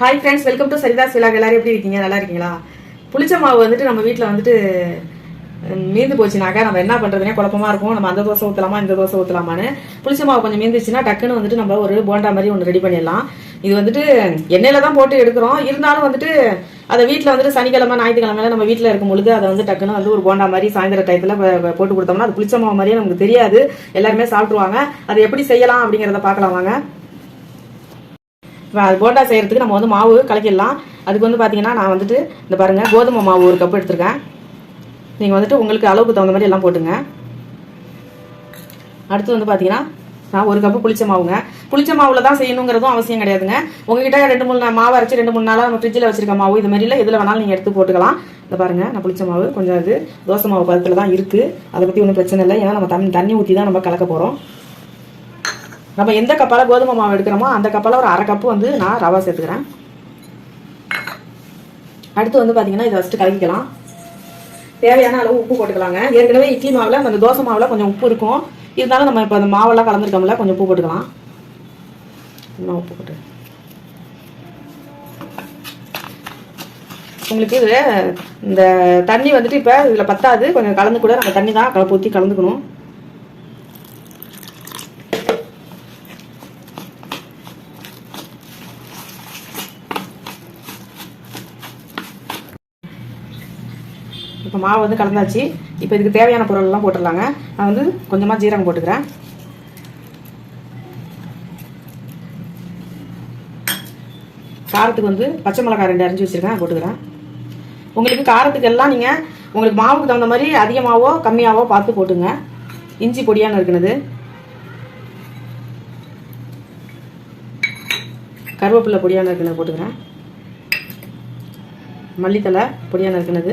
Hi friends welcome to Saritha's vlog எல்லாரும் எப்படி இருக்கீங்க? நல்லா இருக்கீங்களா? புளிச்ச மாவு வந்துட்டு நம்ம வீட்டில் வந்துட்டு மீந்து போச்சுனாக்கா நம்ம என்ன பண்ணுறதுனே குழப்பமா இருக்கும். நம்ம அந்த தோசை ஊற்றலாமா இந்த தோசை ஊற்றலாமான்னு புளிச்ச மாவு கொஞ்சம் மீந்துச்சுன்னா டக்குன்னு வந்துட்டு நம்ம ஒரு போண்டா மாதிரி ஒன்று ரெடி பண்ணிடலாம். இது வந்துட்டு எண்ணெயில தான் போட்டு எடுக்கிறோம். இருந்தாலும் வந்துட்டு அதை வீட்டில் வந்துட்டு சனிக்கிழமை ஞாயிற்றுக்கிழமையில நம்ம வீட்டில் இருக்கும் பொழுது அதை வந்து டக்குன்னு வந்து ஒரு போண்டா மாதிரி சாயந்தர டயத்தில் போட்டு கொடுத்தோம்னா அது புளிச்ச மாவு மாதிரியே நமக்கு தெரியாது. எல்லாருமே சாப்பிட்ருவாங்க அதை எப்படி செய்யலாம் அப்படிங்கிறத பார்க்கலாம் வாங்க. போண்டா செய்கிறதுக்கு நம்ம வந்து மாவு கலக்கிடலாம். அதுக்கு வந்து பார்த்தீங்கன்னா நான் வந்துட்டு இந்த பாருங்கள் கோதுமை மாவு ஒரு கப் எடுத்திருக்கேன். நீங்கள் வந்துட்டு உங்களுக்கு அளவுக்கு தகுந்த மாதிரி எல்லாம் போட்டுங்க. அடுத்து வந்து பார்த்தீங்கன்னா நான் ஒரு கப்பு புளிச்ச மாவுங்க. புளிச்ச மாவில் தான் செய்யணுங்கிறதும் அவசியம் கிடையாதுங்க. உங்ககிட்ட ரெண்டு மூணு நாள் மாவு அரைச்சி ரெண்டு மூணு நாளாக நம்ம ஃப்ரிட்ஜில் வச்சிருக்க மாவு இது மாதிரில எதில் வேணாலும் நீங்கள் எடுத்து போட்டுக்கலாம். இந்த பாருங்க நான் புளிச்ச மாவு கொஞ்சம் இது தோசை மாவு பதத்தில் தான் இருக்குது அதை பற்றி ஒன்றும் பிரச்சனை இல்லை. ஏன்னா நம்ம தண்ணி தண்ணி ஊற்றி தான் நம்ம கலக்க போகிறோம் நம்ம எந்த கப்பால் கோதுமை மாவு எடுக்கிறோமோ அந்த கப்பால் ஒரு அரை கப்பு வந்து நான் ரவா சேர்த்துக்கிறேன். அடுத்து வந்து பார்த்தீங்கன்னா இதை ஃபஸ்ட்டு கலக்கிக்கலாம். தேவையான அளவு உப்பு போட்டுக்கலாங்க. ஏற்கனவே இட்லி மாவில் அந்த தோசை மாவில் கொஞ்சம் உப்பு இருக்கும். இருந்தாலும் நம்ம இப்போ அந்த மாவெல்லாம் கலந்துருக்கோம்ல கொஞ்சம் உப்பு போட்டுக்கலாம். இன்னும் உப்பு போட்டு. உங்களுக்கு இது இந்த தண்ணி வந்துட்டு இப்போ இதில் பத்தாது. கொஞ்சம் கலந்து கூட நம்ம தண்ணி தான் ஊற்றி கலந்துக்கணும். இப்போ மாவு வந்து கலந்தாச்சு. இப்போ இதுக்கு தேவையான பொருளெல்லாம் போட்டுடலாங்க. நான் வந்து கொஞ்சமாக ஜீரகம் போட்டுக்கிறேன். காரத்துக்கு வந்து பச்சை மிளகாய் ரெண்டு அரிஞ்சு வச்சுருக்கேன் போட்டுக்கிறேன். உங்களுக்கு காரத்துக்கு எல்லாம் நீங்கள் உங்களுக்கு மாவுக்கு தகுந்த மாதிரி அதிகமாகவோ கம்மியாகவோ பார்த்து போட்டுங்க. இஞ்சி பொடியான இருக்கிறது கருவேப்பிலை பொடியான இருக்கிறது போட்டுக்கிறேன். மல்லித்தலை பொடியான இருக்கிறது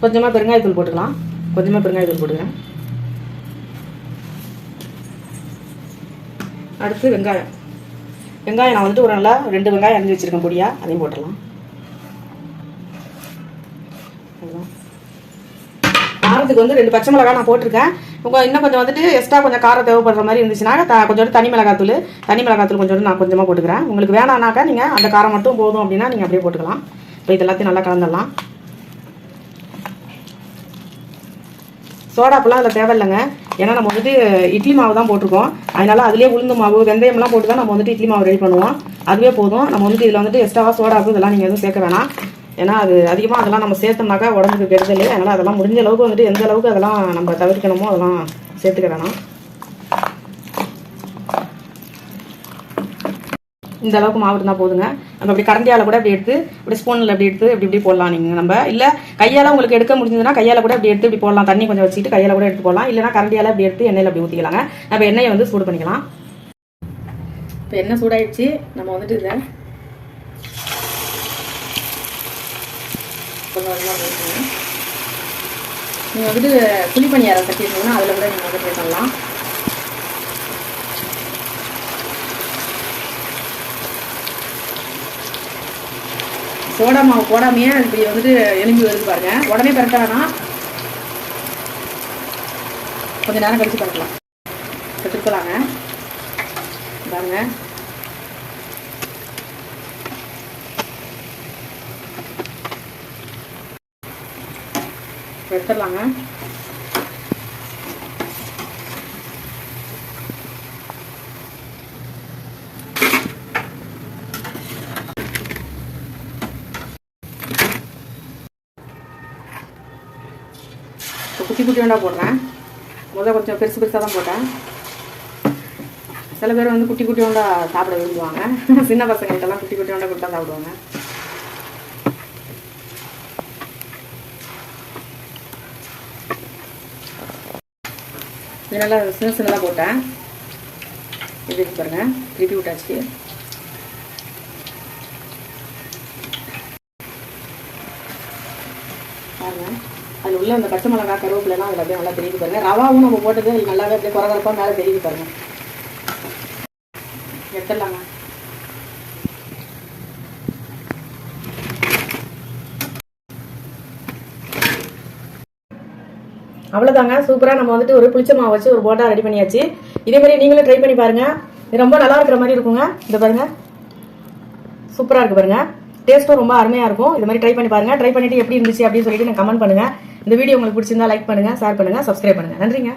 கொஞ்சமாக பெருங்காயத்தூள் போட்டுக்கலாம். கொஞ்சமாக பெருங்காயத்தூள் போட்டுக்கிறேன். அடுத்து வெங்காயம். வெங்காயம் நான் வந்துட்டு ஒரு நல்லா ரெண்டு வெங்காயம் அரிஞ்சு வச்சிருக்கேன் பொடியாக அதையும் போட்டுடலாம். காரத்துக்கு வந்து ரெண்டு பச்சை மிளகாய் நான் போட்டிருக்கேன். உங்கள் இன்னும் கொஞ்சம் வந்துட்டு எக்ஸ்ட்ரா கொஞ்சம் காரம் தேவைப்படுற மாதிரி இருந்துச்சுன்னா த- கொஞ்சோண்டு தனி மிளகாத்தூள் தனி மிளகாத்தூள் கொஞ்சோண்டு நான் கொஞ்சமாக போட்டுக்கிறேன். உங்களுக்கு வேணாம்னாக்கா நீங்கள் அந்த காரம் மட்டும் போதும் அப்படின்னா நீங்கள் அப்படியே போட்டுக்கலாம். இப்போ இது எல்லாத்தையும் நல்லா கலந்துடலாம். சோடாப்பெல்லாம் அதில் தேவையில்லைங்க. ஏன்னா நம்ம வந்துட்டு இட்லி மாவு தான் போட்டிருக்கோம். அதனால் அதுலேயே உளுந்து மாவு வெந்தயம்லாம் போட்டு தான் நம்ம வந்துட்டு இட்லி மாவு ரெடி பண்ணுவோம். அதுவே போதும். நம்ம வந்துட்டு இதில் வந்துட்டு எக்ஸ்ட்ராவாக சோடாப்பு இதெல்லாம் நீங்கள் எதுவும் சேர்க்க வேணாம். ஏன்னா அது அதிகமாக அதெல்லாம் நம்ம சேர்த்தோம்னாக்கா உடம்புக்கு கெடுதல். அதனால் அதெல்லாம் முடிஞ்ச அளவுக்கு வந்துட்டு எந்த அளவுக்கு அதெல்லாம் நம்ம தவிர்க்கணுமோ அதெல்லாம் சேர்த்துக்க வேணாம். இந்த அளவுக்கு மாவு இருந்தால் போதுங்க. நம்ம இப்படி கரண்டியால் கூட அப்படி எடுத்து இப்படி ஸ்பூனில் அப்படி எடுத்து இப்படி இப்படி போடலாம் நீங்கள் நம்ம இல்லை கையால் உங்களுக்கு எடுக்க முடிஞ்சதுன்னா கையால் கூட அப்படி எடுத்து இப்படி போடலாம். தண்ணி கொஞ்சம் வச்சுட்டு கையால் கூட எடுத்து போடலாம். இல்லைனா கரண்டியால் அப்படி எடுத்து எண்ணெயில் அப்படி ஊற்றிக்கலாங்க நம்ம எண்ணெயை வந்து சூடு பண்ணிக்கலாம். இப்போ எண்ணெய் சூடாயிடுச்சு. நம்ம வந்துட்டு இதை நீங்கள் வந்துட்டு புளி பணியாரம் கட்டி இருந்தீங்கன்னா அதில் கூட நீங்கள் வந்து பண்ணலாம். சோடா மாவு போடாமையே இப்படி வந்துட்டு எலும்பி வருது பாருங்க. உடனே பரட்டானா கொஞ்சம் நேரம் கழிச்சு பரட்டலாம். எடுத்துக்கலாங்க. பாருங்க எடுத்துடலாங்க. குட்டி குட்டி வேண்டா போடுறேன். முதல்ல கொஞ்சம் பெருசு பெருசாக தான் போட்டேன். சில பேர் வந்து குட்டி குட்டியோண்டா சாப்பிட விரும்புவாங்க. சின்ன பசங்கள்கிட்டலாம் குட்டி குட்டி வேண்டா கொடுத்தா சாப்பிடுவாங்க. இது நல்லா சின்ன சின்னதாக போட்டேன். இது பாருங்க. திருப்பி விட்டாச்சு. பாருங்க. அதில் உள்ள அந்த பச்சை மிளகாய் கருவேப்பிலாம் அதில் அப்படியே நல்லா தெரியுது பாருங்கள் ரவாவும் நம்ம போட்டது அது நல்லாவே அப்படியே குறகுறப்பாக மேலே தெரியுது பாருங்கள் எடுத்துடலாங்க அவ்வளோதாங்க சூப்பராக நம்ம வந்துட்டு ஒரு புளிச்ச மாவு வச்சு ஒரு போட்டா ரெடி பண்ணியாச்சு. இதே மாதிரி நீங்களும் ட்ரை பண்ணி பாருங்க. இது ரொம்ப நல்லா இருக்கிற மாதிரி இருக்குங்க. இந்த பாருங்க. சூப்பராக இருக்குது பாருங்க. டேஸ்ட்டும் ரொம்ப அருமையாக இருக்கும். இது மாதிரி ட்ரை பண்ணி பாருங்க. ட்ரை பண்ணிட்டு எப்படி இருந்துச்சு அப்படின்னு சொல்லிட்டு எனக்கு கமெண்ட் பண்ணுங்க. இந்த வீடியோ உங்களுக்கு பிடிச்சிருந்தா லைக் பண்ணுங்க ஷேர் பண்ணுங்க சப்ஸ்கிரைப் பண்ணுங்க. நன்றிங்க.